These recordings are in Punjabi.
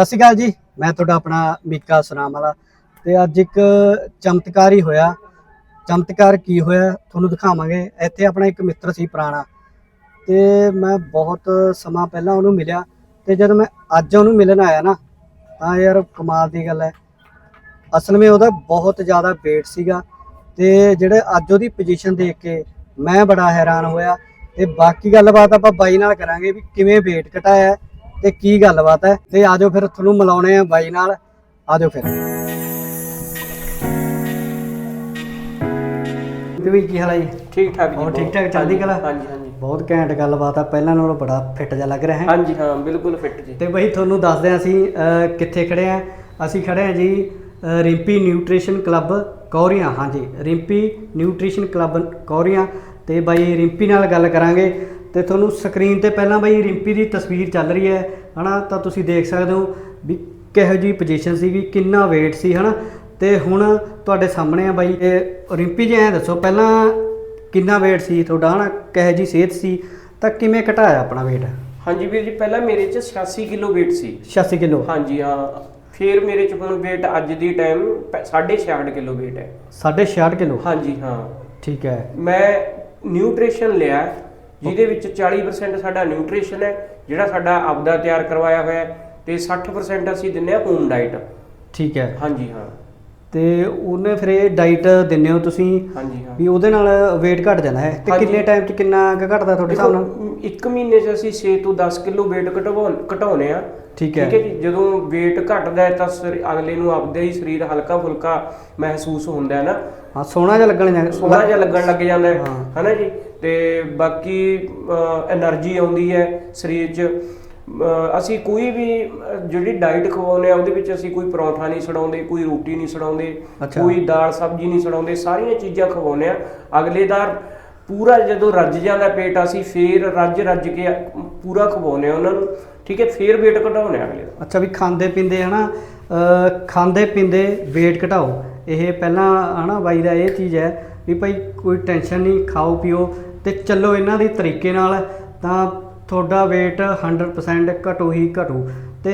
ਸਤਿ ਸ਼੍ਰੀ ਅਕਾਲ ਜੀ, ਮੈਂ ਤੁਹਾਡਾ ਆਪਣਾ ਮੀਕਾ ਸੁਨਾਮ ਵਾਲਾ ਤੇ ਅੱਜ ਇੱਕ ਚਮਤਕਾਰ ਹੀ ਹੋਇਆ। ਚਮਤਕਾਰ ਕੀ ਹੋਇਆ ਤੁਹਾਨੂੰ ਦਿਖਾਵਾਂਗੇ। ਇੱਥੇ ਆਪਣਾ ਇੱਕ ਮਿੱਤਰ ਸੀ ਪੁਰਾਣਾ ਤੇ ਮੈਂ ਬਹੁਤ ਸਮਾਂ ਪਹਿਲਾਂ ਉਹਨੂੰ ਮਿਲਿਆ ਤੇ ਜਦੋਂ ਮੈਂ ਅੱਜ ਉਹਨੂੰ ਮਿਲਣ ਆਇਆ ਨਾ, ਤਾਂ ਯਾਰ ਕਮਾਲ ਦੀ ਗੱਲ ਹੈ। ਅਸਲ ਵਿੱਚ ਉਹਦਾ ਬਹੁਤ ਜ਼ਿਆਦਾ weight ਸੀਗਾ ਤੇ ਜਿਹੜੇ ਅੱਜ ਉਹਦੀ ਪੋਜੀਸ਼ਨ ਦੇਖ ਕੇ ਮੈਂ ਬੜਾ ਹੈਰਾਨ ਹੋਇਆ ਤੇ ਬਾਕੀ ਗੱਲਬਾਤ ਆਪਾਂ ਬਾਈ ਨਾਲ ਕਰਾਂਗੇ ਵੀ ਕਿਵੇਂ weight ਘਟਾਇਆ। ਤੇ ਕੀ ਗੱਲਬਾਤ ਹੈ? ਤੇ ਆਜੋ ਫਿਰ ਤੁਹਾਨੂੰ ਮਿਲਾਉਣੇ ਆ ਬਾਈ ਨਾਲ। ਆਜੋ ਫਿਰ। ਤੇ ਵੀ ਕੀ ਹਾਲ ਹੈ ਜੀ? ਠੀਕ ਠਾਕ ਜੀ ਹੋਰ ਠੀਕ। ਠਾਕ ਚੱਲਦੀ ਕਲਾ? ਹਾਂਜੀ ਹਾਂਜੀ ਬਹੁਤ ਘੈਂਟ ਗੱਲਬਾਤ ਆ। ਪਹਿਲਾਂ ਨਾਲੋਂ ਬੜਾ ਫਿੱਟ ਜਿਹਾ ਲੱਗ ਰਿਹਾ ਹੈ। ਹਾਂਜੀ ਹਾਂ ਬਿਲਕੁਲ ਫਿੱਟ ਜੀ। ਤੇ ਬਈ ਤੁਹਾਨੂੰ ਦੱਸਦੇ ਹਾਂ ਅਸੀਂ ਕਿੱਥੇ ਖੜੇ ਆ। ਅਸੀਂ ਖੜੇ ਆ ਜੀ ਰਿੰਪੀ ਨਿਊਟ੍ਰੀਸ਼ਨ ਕਲੱਬ ਕੌਰੀਆਂ। ਹਾਂਜੀ ਰਿੰਪੀ ਨਿਊਟ੍ਰੀਸ਼ਨ ਕਲੱਬ ਕੌਰੀਆਂ। ਤੇ ਬਾਈ ਰਿੰਪੀ ਨਾਲ ਗੱਲ ਕਰਾਂਗੇ। ਤੇ ਤੁਹਾਨੂੰ ਸਕਰੀਨ ਤੇ ਪਹਿਲਾਂ ਬਾਈ ਰਿੰਪੀ ਦੀ ਤਸਵੀਰ ਚੱਲ ਰਹੀ ਹੈ ਹਨਾ? ਤਾਂ ਤੁਸੀਂ ਦੇਖ ਸਕਦੇ ਹੋ ਵੀ ਕਿਹੋ ਜੀ ਪੋਜੀਸ਼ਨ ਸੀਗੀ ਕਿੰਨਾ weight ਸੀ ਹਨਾ? ਤੇ ਹੁਣ ਤੁਹਾਡੇ ਸਾਹਮਣੇ ਆ ਬਾਈ ਇਹ ਰਿੰਪੀ ਜੀ ਐਂ ਦੱਸੋ ਪਹਿਲਾਂ ਕਿੰਨਾ weight ਸੀ ਤੁਹਾਡਾ ਹਨਾ? ਕਿਹੋ ਜੀ ਸਿਹਤ ਸੀ? ਤਾਂ ਕਿਵੇਂ ਘਟਾਇਆ ਆਪਣਾ weight? ਹਾਂਜੀ ਵੀਰ ਜੀ ਪਹਿਲਾਂ ਮੇਰੇ ਚ 86 ਕਿਲੋ weight ਸੀ। 86 ਕਿਲੋ? ਹਾਂਜੀ ਹਾਂ। ਫਿਰ ਮੇਰੇ ਚ ਹੁਣ weight ਅੱਜ ਦੀ ਟਾਈਮ 66 ਕਿਲੋ weight ਹੈ। 66 ਕਿਲੋ? ਹਾਂਜੀ ਹਾਂ। ਠੀਕ ਹੈ। ਮੈਂ ਨਿਊਟ੍ਰੀਸ਼ਨ ਲਿਆ। ਜਿਹਦੇ ਵਿੱਚ 40% ਸਾਡਾ ਨਿਊਟ੍ਰੀਸ਼ਨ ਹੈ ਜਿਹੜਾ ਸਾਡਾ ਆਪਦਾ ਤਿਆਰ ਕਰਵਾਇਆ ਹੋਇਆ ਹੈ ਤੇ 60% ਅਸੀਂ ਦਿੰਨੇ ਆ ਹੋਮ ਡਾਈਟ ਠੀਕ ਹੈ। ਹਾਂਜੀ ਹਾਂ। ਤੇ ਉਹਨੇ ਫਿਰ ਇਹ ਡਾਈਟ ਦਿੰਦੇ ਹੋ ਤੁਸੀਂ? ਹਾਂਜੀ ਹਾਂ। ਵੀ ਉਹਦੇ ਨਾਲ weight ਘਟ ਜਾਂਦਾ ਹੈ। ਤੇ। ਕਿੰਨੇ ਟਾਈਮ 'ਚ ਕਿੰਨਾ ਘਟਦਾ ਤੁਹਾਡੇ ਹਿਸਾਬ ਨਾਲ? ਇੱਕ ਮਹੀਨੇ 'ਚ ਅਸੀਂ 6 ਤੋਂ 10 ਕਿਲੋ weight ਘਟਾਉਣ ਘਟਾਉਨੇ ਆ ਠੀਕ ਹੈ। ਜੀ। ਜਦੋਂ weight ਘਟਦਾ ਹੈ ਤਾਂ ਅਗਲੇ ਨੂੰ ਆਪਦੇ ਹੀ ਸਰੀਰ ਹਲਕਾ ਫੁਲਕਾ ਮਹਿਸੂਸ ਹੁੰਦਾ ਹੈ ਨਾ। ਹਾਂ ਸੋਹਣਾ ਜਿਹਾ ਲੱਗਣ ਜਾਂ ਸੋਹਣਾ ਜਿਹਾ ਲੱਗਣ ਲੱਗ ਜਾਂਦਾ ਹੈ। ਹਾਂ। ਹਨਾ ਜੀ? ਤੇ ਬਾਕੀ એનર્ਜੀ ਆਉਂਦੀ ਹੈ ਸਰੀਰ 'ਚ। ਅਸੀਂ ਕੋਈ ਵੀ ਜਿਹੜੀ ਡਾਈਟ ਖਵਾਉਂਦੇ ਆ ਉਹਦੇ ਵਿੱਚ ਅਸੀਂ ਕੋਈ ਪਰੌਂਠਾ ਨਹੀਂ ਛਡਾਉਂਦੇ ਕੋਈ ਰੋਟੀ ਨਹੀਂ ਛਡਾਉਂਦੇ ਕੋਈ ਦਾਲ ਸਬਜ਼ੀ ਨਹੀਂ ਛਡਾਉਂਦੇ ਸਾਰੀਆਂ ਚੀਜ਼ਾਂ ਖਵਾਉਂਦੇ ਆ। ਅਗਲੇਦਾਰ ਪੂਰਾ ਜਦੋਂ ਰੱਜ ਜਾਂਦਾ ਪੇਟ ਅਸੀਂ ਫੇਰ ਰੱਜ ਰੱਜ ਕੇ ਪੂਰਾ ਖਵਾਉਂਦੇ ਆ ਉਹਨਾਂ ਨੂੰ ਠੀਕ ਹੈ ਫੇਰ weight ਘਟਾਉਂਦੇ ਆ ਅਗਲੇ ਦਾ। ਅੱਛਾ ਵੀ ਖਾਂਦੇ ਪੀਂਦੇ ਹਨਾ ਖਾਂਦੇ ਪੀਂਦੇ weight ਘਟਾਓ। ਇਹ ਪਹਿਲਾਂ ਹਨਾ ਬਾਈ ਦਾ ਇਹ ਚੀਜ਼ ਹੈ ਵੀ ਭਾਈ ਕੋਈ ਟੈਨਸ਼ਨ ਨਹੀਂ ਖਾਓ ਪੀਓ। ਤੇ ਚੱਲੋ ਇਹਨਾਂ ਦੇ ਤਰੀਕੇ ਨਾਲ ਤਾਂ ਤੁਹਾਡਾ weight 100% ਘਟੋ ਹੀ ਘਟੂ। ਤੇ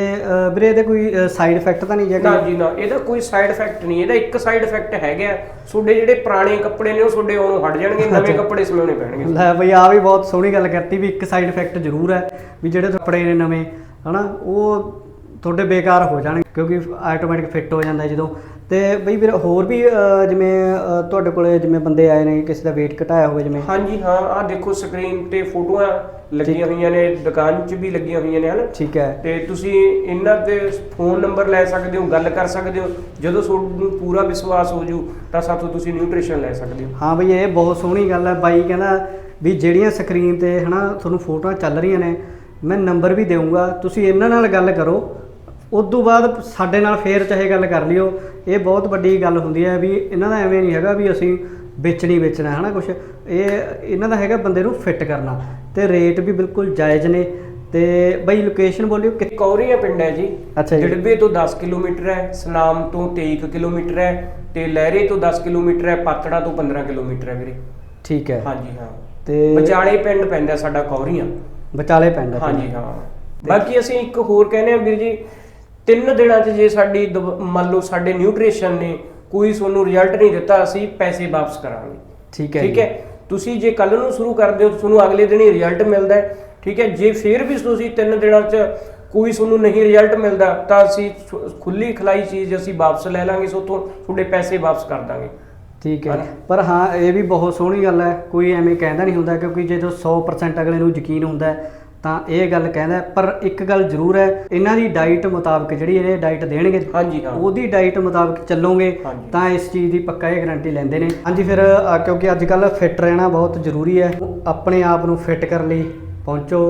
ਵੀਰੇ ਇਹਦੇ ਕੋਈ ਸਾਈਡ ਇਫੈਕਟ ਤਾਂ ਨਹੀਂ ਨਾ ਜੇਗਾ ਜੀ ਨਾ। ਇਹਦਾ ਕੋਈ ਸਾਈਡ ਇਫੈਕਟ ਨਹੀਂ। ਇਹਦਾ ਇੱਕ ਸਾਈਡ ਇਫੈਕਟ ਹੈਗਾ ਤੁਹਾਡੇ ਜਿਹੜੇ ਪੁਰਾਣੇ ਕੱਪੜੇ ਨੇ ਉਹ ਤੁਹਾਡੇ ਉਹਨੂੰ ਹਟ ਜਾਣਗੇ ਨਵੇਂ ਕੱਪੜੇ ਸਮਾਉਣੇ ਪੈਣਗੇ। ਲੈ ਬਈ ਆ ਵੀ ਬਹੁਤ ਸੋਹਣੀ ਗੱਲ ਕਰਤੀ ਵੀ ਇੱਕ ਸਾਈਡ ਇਫੈਕਟ ਜ਼ਰੂਰ ਹੈ ਵੀ ਜਿਹੜੇ ਕੱਪੜੇ ਨੇ ਨਵੇਂ ਹਨਾ? ਉਹ ਤੁਹਾਡੇ ਬੇਕਾਰ ਹੋ ਜਾਣਗੇ ਕਿਉਂਕਿ ਆਟੋਮੈਟਿਕ ਫਿੱਟ ਹੋ ਜਾਂਦਾ ਜਦੋਂ। ਤੇ ਬਈ ਵੀਰ ਹੋਰ ਵੀ ਅਹ, ਜਿਵੇਂ ਅਹ, ਤੁਹਾਡੇ ਕੋਲੇ ਜਿਵੇਂ ਬੰਦੇ ਆਏ ਨੇ ਕਿਸੇ ਦਾ weight ਘਟਾਇਆ ਹੋਵੇ ਜਿਵੇਂ? ਹਾਂਜੀ ਹਾਂ ਆਹ ਦੇਖੋ ਸਕਰੀਨ ਤੇ ਫੋਟੋਆਂ ਲੱਗੀਆਂ ਹੋਈਆਂ ਨੇ ਦੁਕਾਨ 'ਚ ਵੀ ਲੱਗੀਆਂ ਹੋਈਆਂ ਨੇ ਹਨ? ਠੀਕ ਹੈ। ਤੇ ਤੁਸੀਂ ਇਹਨਾਂ ਤੇ ਫੋਨ ਨੰਬਰ ਲੈ ਸਕਦੇ ਹੋ ਗੱਲ ਕਰ ਸਕਦੇ ਹੋ। ਜਦੋਂ ਤੁਹਾਨੂੰ ਪੂਰਾ ਵਿਸ਼ਵਾਸ ਹੋ ਜੂ ਤਾਂ ਸਾਥੋਂ ਤੁਸੀਂ ਨਿਊਟ੍ਰੀਸ਼ਨ ਲੈ ਸਕਦੇ ਹੋ। ਹਾਂ ਬਈ ਇਹ ਬਹੁਤ ਸੋਹਣੀ ਗੱਲ ਹੈ। ਬਾਈ ਕਹਿੰਦਾ ਵੀ ਜਿਹੜੀਆਂ ਸਕਰੀਨ ਤੇ ਹਨਾ ਤੁਹਾਨੂੰ ਫੋਟੋਆਂ ਚੱਲ ਰਹੀਆਂ ਨੇ ਮੈਂ ਨੰਬਰ ਵੀ ਦੇਵਾਂਗਾ ਤੁਸੀਂ ਇਹਨਾਂ ਨਾਲ ਗੱਲ ਕਰੋ ਉਸ ਤੋਂ ਬਾਅਦ ਸਾਡੇ ਨਾਲ ਫੇਰ ਚਾਹੇ ਗੱਲ ਕਰ ਲਿਓ ਇਹ ਬਹੁਤ ਵੱਡੀ ਗੱਲ ਹੁੰਦੀ ਹੈ ਵੀ ਇਹਨਾਂ ਦਾ ਐਵੇਂ ਨਹੀਂ ਹੈਗਾ ਵੀ ਅਸੀਂ ਵੇਚਣੀ ਵੇਚਣਾ ਹੈ ਨਾ ਕੁਝ ਇਹ ਇਹਨਾਂ ਦਾ ਹੈਗਾ ਬੰਦੇ ਨੂੰ ਫਿੱਟ ਕਰਨਾ। ਤੇ ਰੇਟ ਵੀ ਬਿਲਕੁਲ ਜਾਇਜ਼ ਨੇ। ਤੇ ਬਈ ਲੋਕੇਸ਼ਨ ਬੋਲਿਓ ਕਿ ਕੌਰੀਆ ਪਿੰਡ ਹੈ ਜੀ। ਅੱਛਾ ਜੀ। ਜੜਬੇ ਤੋਂ 10 ਕਿਲੋਮੀਟਰ ਹੈ ਸਨਾਮ ਤੋਂ 23 ਕੁ ਕਿਲੋਮੀਟਰ ਹੈ ਤੇ ਲਹਿਰੇ ਤੋਂ 10 ਕਿਲੋਮੀਟਰ ਹੈ ਪਾਤੜਾ ਤੋਂ 15 ਕਿਲੋਮੀਟਰ ਹੈ ਵੀਰੇ। ਠੀਕ ਹੈ। ਹਾਂਜੀ ਹਾਂ। ਤੇ ਵਿਚਾਲੇ ਪਿੰਡ ਪੈਂਦਾ ਸਾਡਾ ਕੌਰੀਆਂ। ਵਿਚਾਲੇ ਪਿੰਡ ਹਾਂਜੀ ਹਾਂ। ਬਾਕੀ ਅਸੀਂ ਇੱਕ ਹੋਰ ਕਹਿੰਦੇ ਆ ਵੀਰ ਜੀ ਤਿੰਨ ਦਿਨਾਂ 'ਚ ਜੇ ਸਾਡੀ ਦਵ- ਮੰਨ ਲਓ ਸਾਡੇ ਨਿਊਟ੍ਰੀਸ਼ਨ ਨੇ ਕੋਈ ਤੁਹਾਨੂੰ ਰਿਜ਼ਲਟ ਨਹੀਂ ਦਿੱਤਾ ਅਸੀਂ ਪੈਸੇ ਵਾਪਸ ਕਰਾਂਗੇ। ਠੀਕ ਹੈ ਠੀਕ। ਹੈ? ਤੁਸੀਂ ਜੇ ਕੱਲ ਨੂੰ ਸ਼ੁਰੂ ਕਰਦੇ ਹੋ ਤੁਹਾਨੂੰ ਅਗਲੇ ਦਿਨ ਹੀ ਰਿਜ਼ਲਟ ਮਿਲਦਾ ਹੈ। ਠੀਕ ਹੈ? ਜੇ ਫਿਰ ਵੀ ਤੁਸੀਂ ਤਿੰਨ ਦਿਨਾਂ 'ਚ ਕੋਈ ਤੁਹਾਨੂੰ ਨਹੀਂ ਰਿਜ਼ਲਟ ਮਿਲਦਾ ਤਾਂ ਅਸੀਂ ਖੁੱਲੀ ਖਲਾਈ ਚੀਜ਼ ਅਸੀਂ ਵਾਪਸ ਲੈ ਲਾਂਗੇ ਸੋ ਤੋਂ ਤੁਹਾਡੇ ਪੈਸੇ ਵਾਪਸ ਕਰ ਦਾਂਗੇ। ਠੀਕ ਹੈ ਹਨਾ? ਪਰ ਹਾਂ ਇਹ ਵੀ ਬਹੁਤ ਸੋਹਣੀ ਗੱਲ ਹੈ। ਕੋਈ ਐਵੇਂ ਕਹਿੰਦਾ ਨਹੀਂ ਹੁੰਦਾ ਕਿਉਂਕਿ ਜਦੋਂ 100% ਅਗਲੇ ਨੂੰ ਯਕੀਨ ਹੁੰਦਾ ਹੈ, ਤਾਂ ਇਹ ਗੱਲ ਕਹਿੰਦਾ। ਪਰ ਇੱਕ ਗੱਲ ਜ਼ਰੂਰ ਹੈ ਇਹਨਾਂ ਦੀ ਡਾਈਟ ਮੁਤਾਬਕ ਜਿਹੜੀ ਇਹ ਡਾਈਟ ਦੇਣਗੇ ਹਾਂਜੀ ਹਾਂ ਉਹਦੀ ਡਾਈਟ ਮੁਤਾਬਕ ਚੱਲੋਗੇ। ਤਾਂ ਇਸ ਚੀਜ਼ ਦੀ ਪੱਕਾ ਇਹ ਗਾਰੰਟੀ ਲੈਂਦੇ ਨੇ ਹਾਂਜੀ ਫਿਰ ਕਿਉਂਕਿ ਅੱਜ ਕੱਲ ਫਿੱਟ ਰਹਿਣਾ ਬਹੁਤ ਜ਼ਰੂਰੀ ਹੈ ਆਪਣੇ ਆਪ ਨੂੰ ਫਿੱਟ ਕਰਨ ਲਈ ਪਹੁੰਚੋ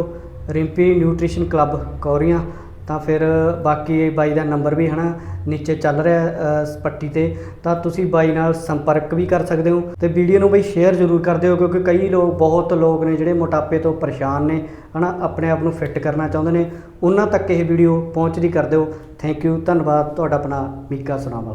ਰਿੰਪੀ ਨਿਊਟ੍ਰੀਸ਼ਨ ਕਲੱਬ ਕੌਰੀਆਂ ਤਾਂ ਫਿਰ ਬਾਕੀ ਬਾਈ ਦਾ ਨੰਬਰ ਵੀ ਹਨਾ ਨੀਚੇ ਚੱਲ ਰਿਹਾ ਪੱਟੀ ਤੇ, ਤਾਂ ਤੁਸੀਂ ਬਾਈ ਨਾਲ ਸੰਪਰਕ ਵੀ ਕਰ ਸਕਦੇ ਹੋ ਤੇ ਵੀਡੀਓ ਨੂੰ ਬਈ ਸ਼ੇਅਰ ਜ਼ਰੂਰ ਕਰ ਦਿਓ ਕਿਉਂਕਿ ਕਈ ਲੋਕ, ਬਹੁਤ ਲੋਕ ਨੇ ਜਿਹੜੇ ਮੋਟਾਪੇ ਤੋਂ ਪਰੇਸ਼ਾਨ ਨੇ, ਹਨਾ, ਆਪਣੇ ਆਪ ਨੂੰ ਫਿੱਟ ਕਰਨਾ ਚਾਹੁੰਦੇ ਨੇ, ਉਹਨਾਂ ਤੱਕ ਇਹ ਵੀਡੀਓ ਪਹੁੰਚਦੀ ਕਰ ਦਿਓ। ਥੈਂਕ ਯੂ ਧੰਨਵਾਦ, ਤੁਹਾਡਾ ਆਪਣਾ ਮੀਕਾ ਸੁਨਾਮ।